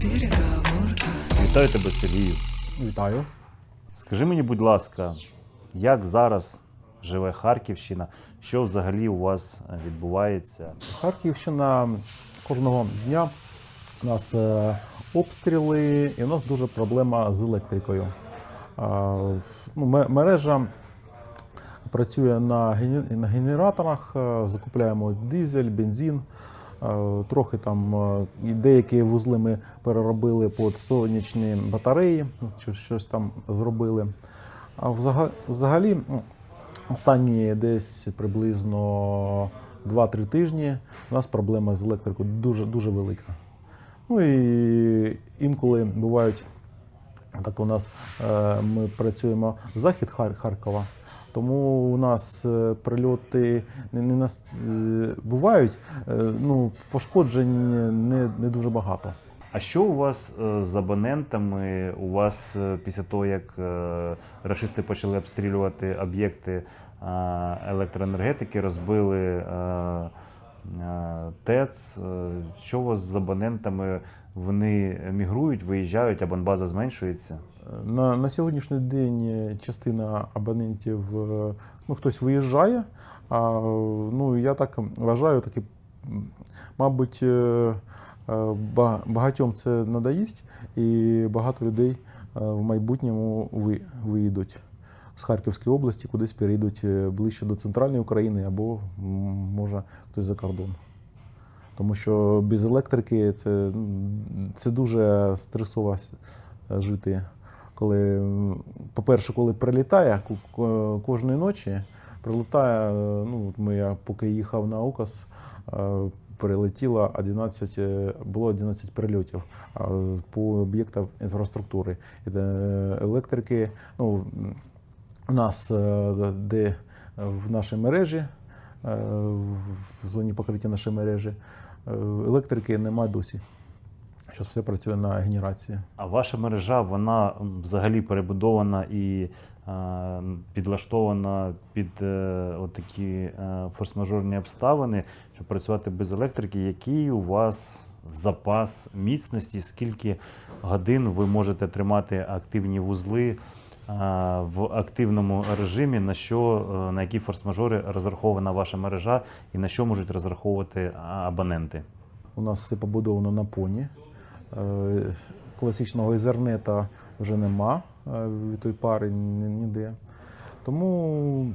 Переговорка. Вітаю тебе, Сергію. Вітаю. Скажи мені, будь ласка, як зараз живе Харківщина? Що взагалі у вас е, відбувається? Харківщина кожного дня у нас е, обстріли, і у нас дуже проблема з електрикою. А, Ну, ме- мережа працює на, генераторах, е, закупляємо дизель, бензин. Е, Трохи там е, деякі вузли ми переробили під сонячні батареї, щось, там зробили. А взагалі, ну, Останні десь приблизно 2-3 тижні у нас проблема з електрикою дуже, дуже велика. Ну і інколи бувають, так у нас е, ми працюємо захід Хар- Харкова, тому у нас е, прильоти не, не нас, е, бувають, ну, пошкоджень не, не дуже багато. А що у вас з абонентами? У вас після того, як рашисти почали обстрілювати об'єкти електроенергетики, розбили ТЕЦ? е, Що у вас з абонентами? Вони мігрують, виїжджають, абонбаза зменшується? На, на сьогоднішній день частина абонентів, е, ну хтось виїжджає. А ну я так вважаю, таки, мабуть, е, е, ба- багатьом це надаїсть, і багато людей е, в майбутньому ви- виїдуть з Харківської області, кудись перейдуть е, ближче до центральної України або може хтось за кордон. Тому що без електрики це, це дуже стресово жити. Коли, по-перше, коли прилітає ко- ко- кожної ночі, прилітає, е, ну, ми, я поки їхав на УКАС, е, прилетіло 11, е, було 11 прильотів е, по об'єктам інфраструктури. Е, Електрики, ну, у нас е, де в нашій мережі, е, в зоні покриття нашої мережі, е, електрики немає досі. Зараз все працює на генерації. А ваша мережа вона взагалі перебудована і е, підлаштована під е, такі е, форс-мажорні обставини, щоб працювати без електрики. Який у вас запас міцності? Скільки годин ви можете тримати активні вузли е, в активному режимі? На що е, на які форс-мажори розрахована ваша мережа, і на що можуть розраховувати абоненти? У нас все побудовано на поні. Е, Класичного ізернета вже нема е, від тої пари ніде. Тому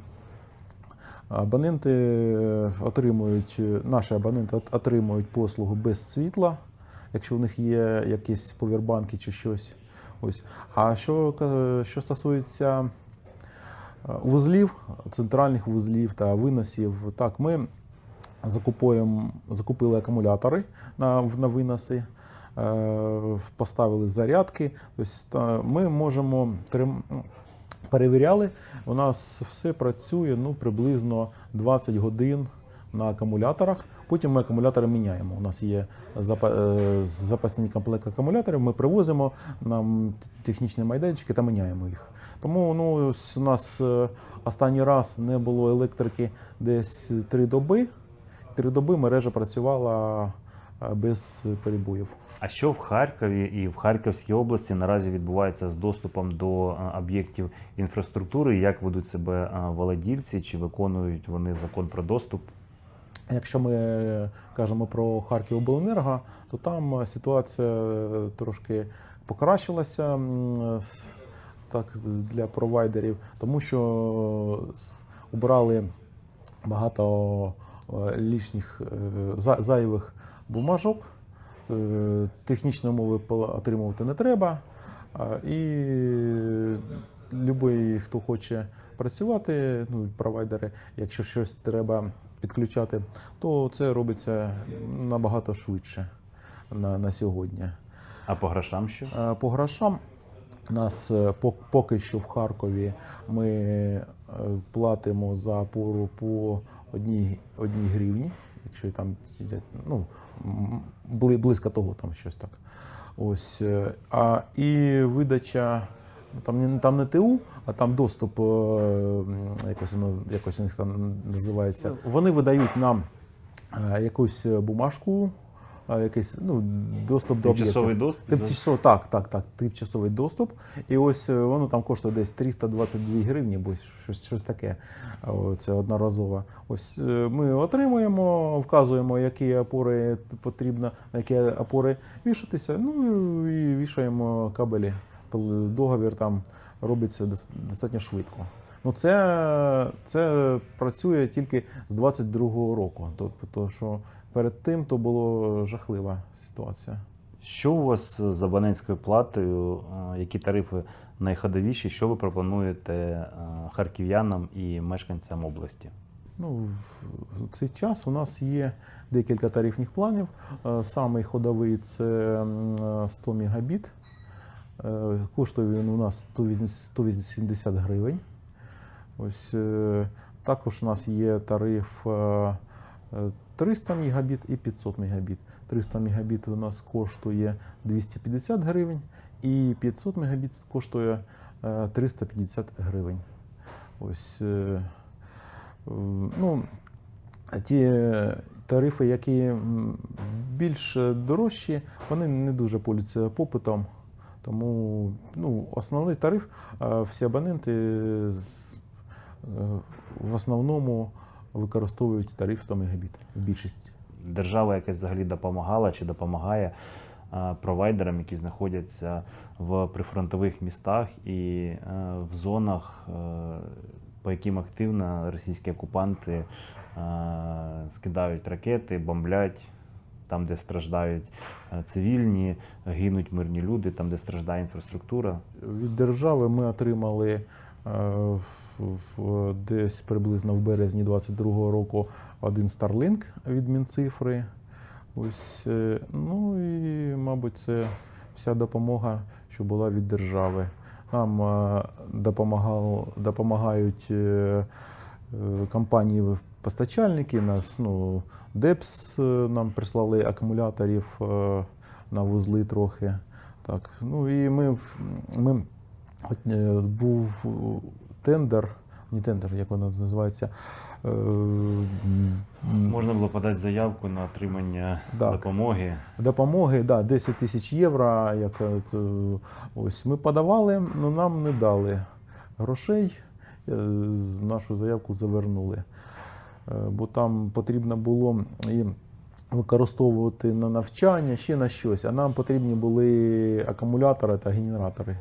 абоненти е, отримують, е, наші абоненти отримують послугу без світла, якщо у них є якісь повірбанки чи щось. Ось. А що, що стосується е, вузлів, центральних вузлів та виносів, так, ми закупуємо, закупили акумулятори на, на виноси, е, поставили зарядки. Тобто ми можемо трим- ну, перевіряли. У нас все працює ну, приблизно 20 годин на акумуляторах. Потім ми акумулятори міняємо. У нас є е, запасний комплект акумуляторів. Ми привозимо нам технічні майданчики та міняємо їх. Тому ну, у нас е, останній раз не було електрики десь три доби. Три доби мережа працювала е, без перебоїв. А що в Харкові і в Харківській області наразі відбувається з доступом до об'єктів інфраструктури? Як ведуть себе володільці? Чи виконують вони закон про доступ? Якщо ми кажемо про Харківобленерго, то там ситуація трошки покращилася так, для провайдерів, тому що убрали багато е, лишніх е, за- зайвих бумажок. Е, Технічні умови отримувати не треба. І будь-який, хто хоче працювати, ну, провайдери, якщо щось треба підключати, то це робиться набагато швидше на, на сьогодні. А по грошам що? Е, По грошам нас е, поки що в Харкові ми е, платимо за опору по одній, одній гривні, якщо там ну, близько того, там щось так. Ось. А, і видача. Ну, Там не, там не ТУ, а там доступ, е, якось, воно- якось у них там називається. Вони видають нам е, якусь бумажку, якийсь ну, доступ до об'єктів. Тимчасовий доступ. да? Тимчасово, так, так, так, тимчасовий доступ. І ось е, воно там коштує десь 322 гривні, або щось, щось таке. Це одноразово. Ось е, ми отримуємо, вказуємо, які опори потрібно, на які опори вішатися. Ну і вішаємо кабелі. Договір там робиться дос- достатньо швидко. Ну, це, це працює тільки з 22-го року. Тобто, то, що перед тим то була жахлива ситуація. Що у вас з абонентською платою? Які тарифи найходовіші? Що ви пропонуєте харків'янам і мешканцям області? Ну, в цей час у нас є декілька тарифних планів. Е, Самий ходовий це м, е, 100 мегабіт. Е, Коштує він у нас 180 180 гривень. Ось, е, також у нас є тариф е, е, 300 мегабіт і 500 мегабіт. 300 мегабіт у нас коштує 250 гривень, і 500 мегабіт коштує е, 350 гривень. Ось, Ну, ті тарифи, які більш дорожчі, вони не дуже пользуються попитом. Тому ну, основний тариф е, всі абоненти е, в основному використовують тариф 100 Мбіт в більшості. Держава якась взагалі допомагала чи допомагає е, провайдерам, які знаходяться в прифронтових містах і в зонах, по яким активно російські окупанти скидають ракети, бомблять. Там, де страждають е, цивільні, гинуть мирні люди, там, де страждає інфраструктура. Від держави ми отримали е, десь приблизно в березні 22-го року один Starlink від Мінцифри. Ось, е, ну і, мабуть, це вся допомога, що була від держави. Нам допомагало, допомагають компанії постачальники, нас, ну, ДЕПС е, нам прислали акумуляторів е, на вузли трохи. Так, ну і ми, ми от, е, був тендер, не тендер, як воно називається. Можна було подати заявку на отримання Так. допомоги. допомоги, да, 10 тисяч євро. Як, ось ми подавали, але нам не дали грошей. Нашу заявку завернули. Е, Бо там потрібно було і використовувати на навчання, ще на щось, а нам потрібні були акумулятори та генератори.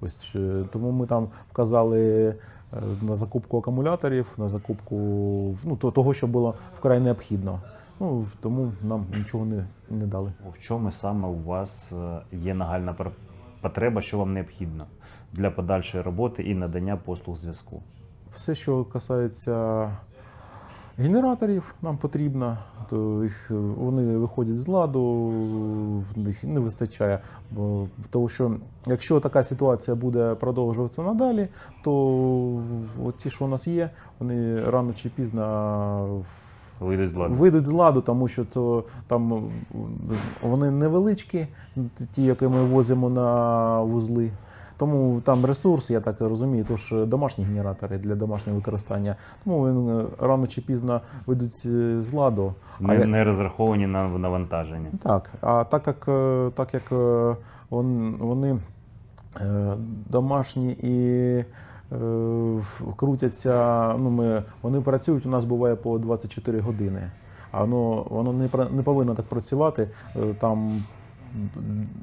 Ось, е, тому ми там вказали е, на закупку акумуляторів, на закупку ну, того, що було вкрай необхідно. Ну, тому нам нічого не, не дали. В чому саме у вас є нагальна потреба, що вам необхідно для подальшої роботи і надання послуг зв'язку? Все, що касається генераторів, нам потрібно, то їх, е, вони виходять з ладу, в них не вистачає. Бо, тому що якщо така ситуація буде продовжуватися надалі, то ті, що у нас є, вони рано чи пізно Вийдуть з ладу. вийдуть з ладу, тому що то, там вони невеличкі, ті, які ми возимо на вузли. Тому там ресурс, я так розумію, тож домашні генератори для домашнього використання. Тому він рано чи пізно вийдуть е, з ладу. А Не, я- не розраховані на навантаження. так, а так як, е, так як е, вони е, домашні і е, крутяться, ну ми, вони працюють, у нас буває по 24 години. А воно, воно не, не повинно так працювати. Е, Там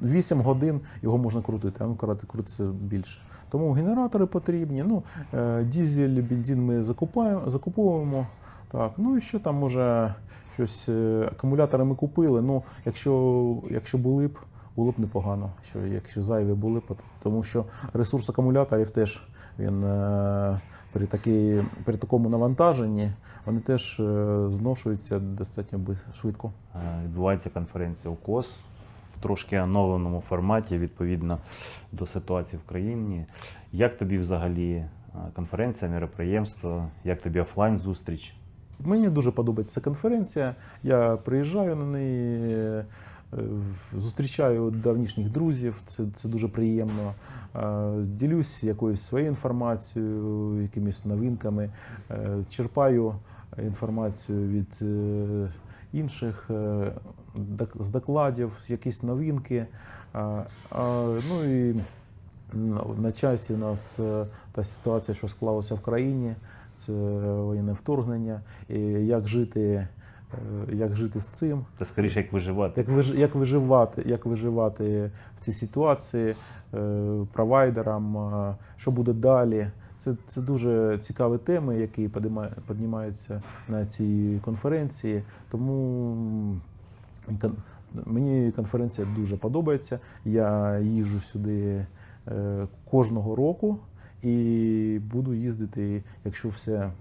8 годин його можна крутити, а ну крути- крутиться більше. Тому генератори потрібні. Ну, е, дізель, бензин ми закупаємо, закуповуємо. Так, ну і ще там може щось е, акумулятори ми купили. Ну, якщо, якщо були б, було б непогано, що якщо зайві були б, тому що ресурс акумуляторів теж він е, при, такій, при такому навантаженні вони теж зношуються достатньо швидко. Відбувається конференція УКОС трошки оновленому форматі відповідно до ситуації в країні. Як тобі взагалі е, конференція, мероприємство, як тобі офлайн зустріч? Мені дуже подобається конференція. Я приїжджаю на неї, е, зустрічаю давнішніх друзів, це, це дуже приємно. Е, Ділюсь якоюсь своєю інформацією, якимись новинками, черпаю інформацію від інших. Е, з докладів, якісь новинки. А, ну і на- часі у нас е, та ситуація, що склалася в країні, це воєнне вторгнення, і як жити, е, як жити з цим. Та скоріше, як виживати. Як, виж, як, виживати, як виживати в цій ситуації е, провайдерам, е, що буде далі. Це, це дуже цікаві теми, які піднімаються на цій конференції. Тому мені конференція дуже подобається. Я їжджу сюди е, кожного року і буду їздити, якщо все.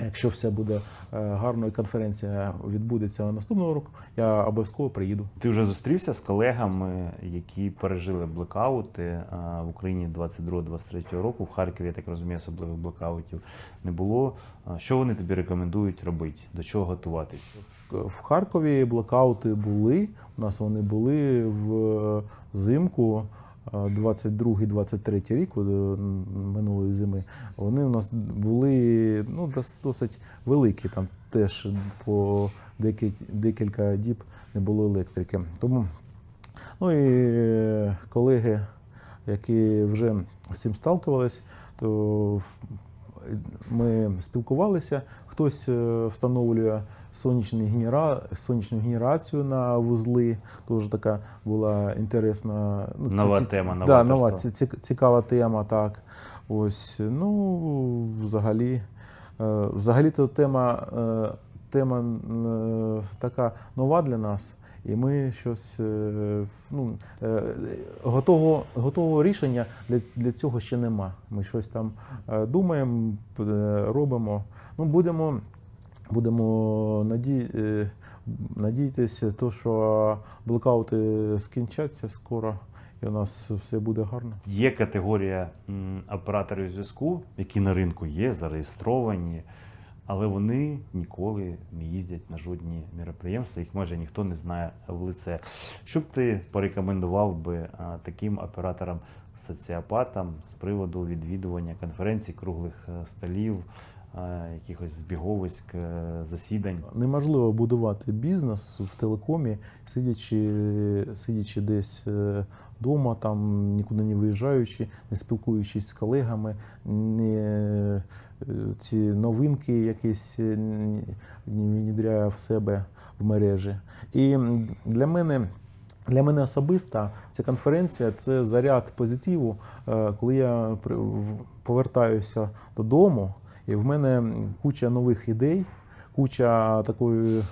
Якщо все буде е, гарно і конференція відбудеться наступного року, я обов'язково приїду. Ти вже зустрівся з колегами, які пережили блекаути в Україні 22-23 року. В Харкові, я так розумію, особливих блекаутів не було. Що вони тобі рекомендують робити? До чого готуватись? В Харкові блокаути були. У нас вони були в зимку. 22-23 рік, е, минулої зими, вони у нас були ну, досить великі. Там теж по декілька діб не було електрики. Тому ну і е, колеги, які вже з цим сталкувались, то ми спілкувалися. Хтось е, встановлює сонячні генера... сонячну генерацію на вузли. Тож така була інтересна. Ну, Нова ці- ці- Нова, Да, нова ці- ці- цікава тема, так. Ось, ну, взагалі, е, взагалі-то тема, е, тема така нова для нас. І ми щось е, ну, е, готового, готового рішення для, для цього ще нема. Ми щось там е, думаємо, робимо. Ну, будемо, будемо наді, надіятися, то, що блокаути скінчаться скоро, і у нас все буде гарно. Є категорія операторів зв'язку, які на ринку є, зареєстровані, але вони ніколи не їздять на жодні мероприємства, їх майже ніхто не знає в лице. Що б ти порекомендував би а, таким операторам соціопатам з приводу відвідування конференцій, круглих е, столів, якихось збіговиськ, е, засідань? Неможливо будувати бізнес в телекомі, сидячи, сидячи десь вдома, там нікуди не виїжджаючи, не спілкуючись з колегами, не е, ці новинки якісь е, не не в себе в мережі. І для мене. Для мене особисто ця конференція це заряд позитиву, е, коли я повертаюся додому, і в мене куча нових ідей, куча такої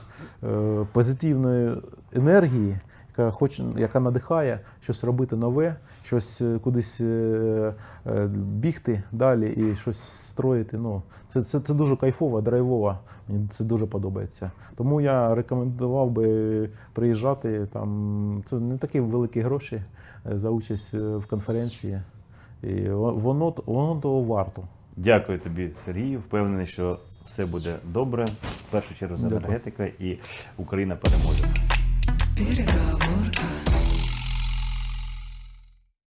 е, позитивної енергії, яка хоче, яка надихає щось робити нове, щось е, кудись е, е, бігти далі і щось строїти. Ну, це, це, це дуже кайфово, драйвово. Мені це дуже подобається. Тому я рекомендував би приїжджати. Там це не такі великі гроші е, за участь е, в конференції. І воно, воно того варто. Дякую тобі, Сергію. Впевнений, що все буде добре. В першу чергу енергетика і Україна переможе. Переговорка.